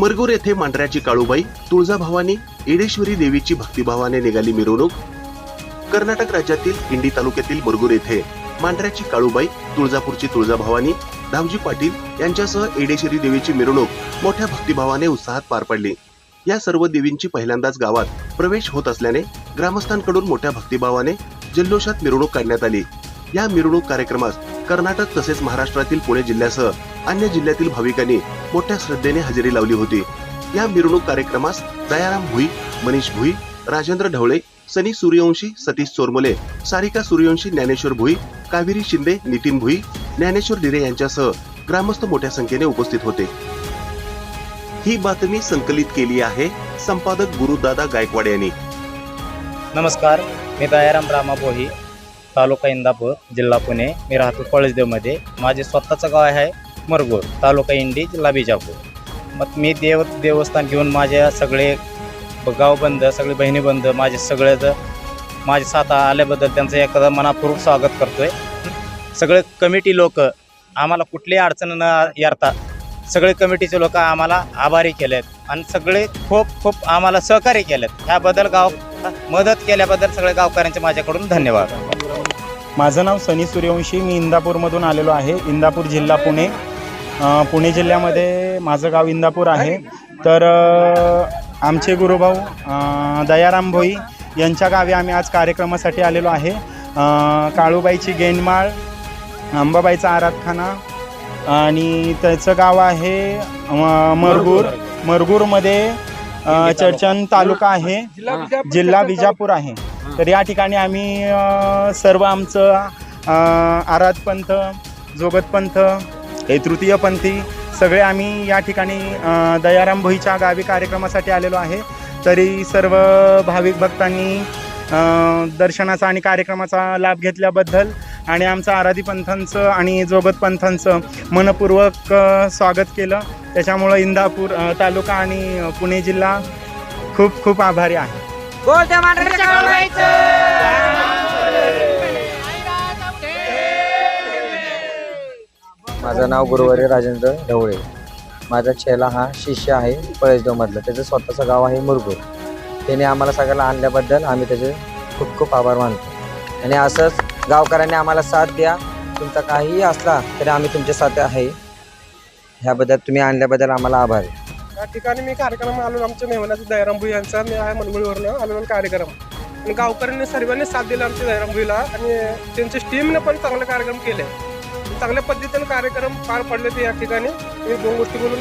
मरगूर येथे मांढऱ्याची काळूबाई तुळजाभवानी येडेश्वरी देवीची भक्तिभावाने निघाली मिरवणूक. कर्नाटक राज्यातील इंडी तालुक्यातील मरगूर येथे मांढऱ्याची काळूबाई तुळजापूरची तुळजाभवानी धावजी पाटील यांच्यासह एडेश्वरी देवीची मिरवणूक मोठ्या भक्तिभावाने उत्साहात पार पडली. या सर्व देवींची पहिल्यांदाच गावात प्रवेश होत असल्याने ग्रामस्थांकडून मोठ्या भक्तिभावाने जल्लोषात मिरवणूक काढण्यात आली. या मिरवणूक कार्यक्रमास कर्नाटक तसेच महाराष्ट्रातील पुणे जिल्ह्यासह अन्य जिल्ह्यातील भाविकांनी मोठ्या श्रद्धेने हजेरी लावली होती. या मिरवणूक कार्यक्रमास दयाराम भुई मनीष भुई राजेंद्र ढवळे सनी सूर्यवंशी सतीश चोरमले सारिका सूर्यवंशी ज्ञानेश्वर भुई कावेरी शिंदे नितीन भुई ज्ञानेश्वर डिरे यांच्यासह ग्रामस्थ मोठ्या संख्येने उपस्थित होते. ही बातमी संकलित केली आहे संपादक गुरुदादा गायकवाड यांनी. नमस्कार मी दयाराम रामा भोही तालुका इंदापूर जिल्हा पुणे. मी राहतो पळसदेवमध्ये माझे स्वतःचं गाव आहे मरगूर तालुका इंडी जिल्हा बिजापूर मग मी देव देवस्थान घेऊन माझे सगळे गाव गावबंध सगळे बहिणी बंद माझे सगळे ज- माझे साथ आल्याबद्दल त्यांचं एखादं मनापूर्वक स्वागत करतोय. सगळे कमिटी लोक आम्हाला कुठलीही अडचण न येता सगळे कमिटीचे लोक आम्हाला आभारी केलेत आणि सगळे खूप खूप आम्हाला सहकार्य केलेत. ह्याबद्दल गाव मदत केल्याबद्दल सगळ्या गावकऱ्यांचे माझ्याकडून धन्यवाद. माझं नाव सनी सूर्यवंशी. मी इंदापूरमधून आलेलो आहे. इंदापूर जिल्हा पुणे. पुणे जिल्ह्यामध्ये माझं गाव इंदापूर आहे. तर आमचे गुरुभाऊ दयाराम भोई यांच्या गावी आम्ही आज कार्यक्रमासाठी आलेलो आहे. काळूबाईची गेंडमाळ अंबाबाईचा आराधखाना आणि त्याचं गाव आहे मरगूर. मरगूरमध्ये चर्चन तालुका आहे. जिल्हा विजापूर आहे. तर या ठिकाणी आम्ही सर्व आमचं आराधपंथ जोगतपंथ हे तृतीयपंथी सगळे आम्ही या ठिकाणी दयाराम भोईच्या गावी कार्यक्रमासाठी आलेलो आहे. तरी सर्व भाविक भक्तांनी दर्शनाचा आणि कार्यक्रमाचा लाभ घेतल्याबद्दल आणि आमचं आराधी पंथांचं आणि जोगत पंथांचं मनपूर्वक स्वागत केलं. त्याच्यामुळं इंदापूर तालुका आणि पुणे जिल्हा खूप खूप आभारी आहे. माझं नाव गुरुवारी राजेंद्र ढवळे. माझा चेला हा शिष्य आहे पळसदेवमधलं त्याचं स्वतःचं गाव आहे मुरगूर. त्याने आम्हाला सगळ्याला आणल्याबद्दल आम्ही त्याचे खूप खूप आभार मानतो. आणि असंच गावकऱ्यांनी आम्हाला साथ द्या. तुमचा काहीही असला तरी आम्ही तुमच्या साथ आहे. ह्याबद्दल तुम्ही आणल्याबद्दल आम्हाला आभार आहे. या ठिकाणी मी कार्यक्रम आलो आमच्या मेहमानाचा दयारामभू यांचा. मी आहे मनगुळीवरनं आलेला कार्यक्रम. आणि गावकऱ्यांनी सर्वांनी साथ दिला आमच्या दयारामभूला आणि त्यांच्या टीमनं पण चांगले कार्यक्रम केले चांगल्या पद्धतीने कार्यक्रम पार पडले ते या ठिकाणी. मी दोन गोष्टी बोलून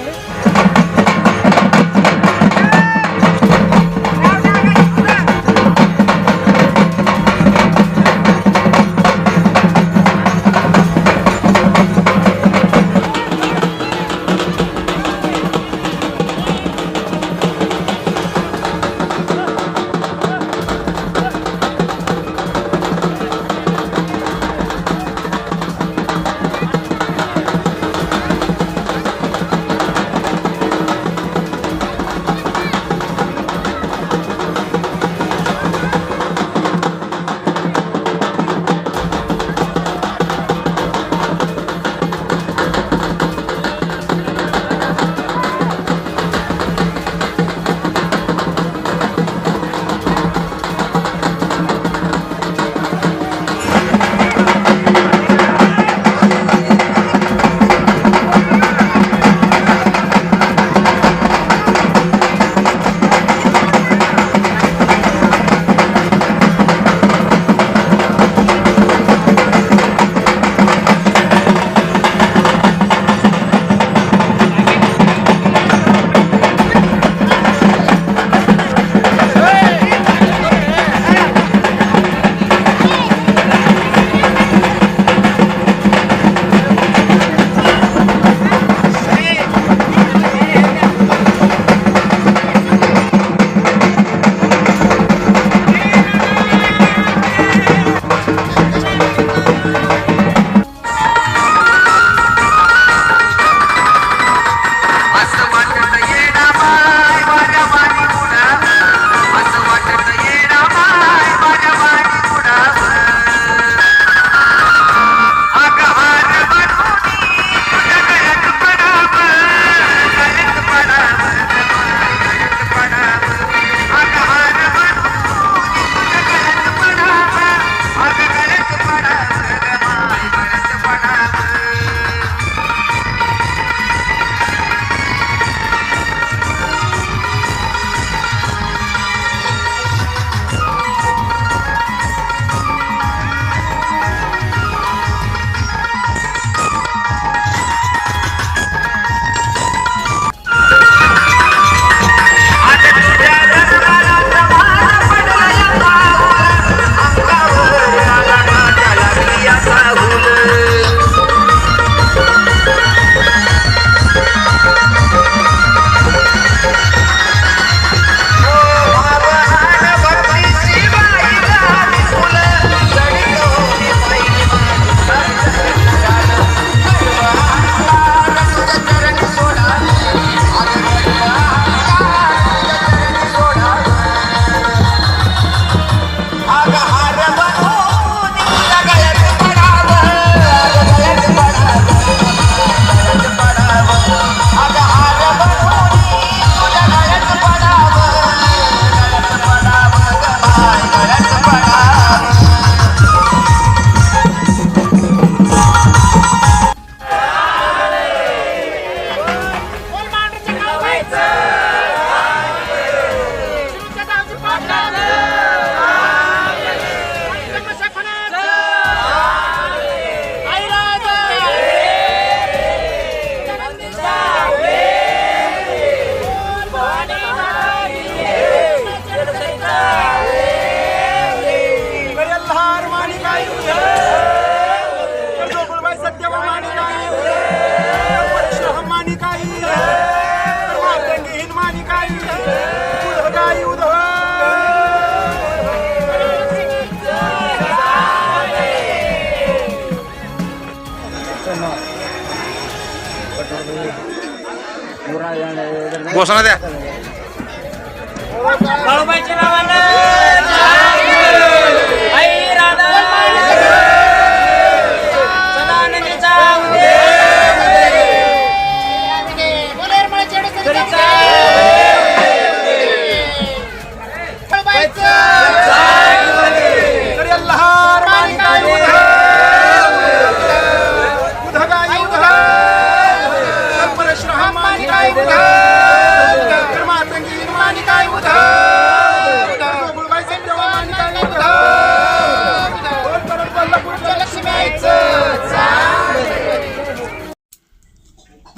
घोषणा द्या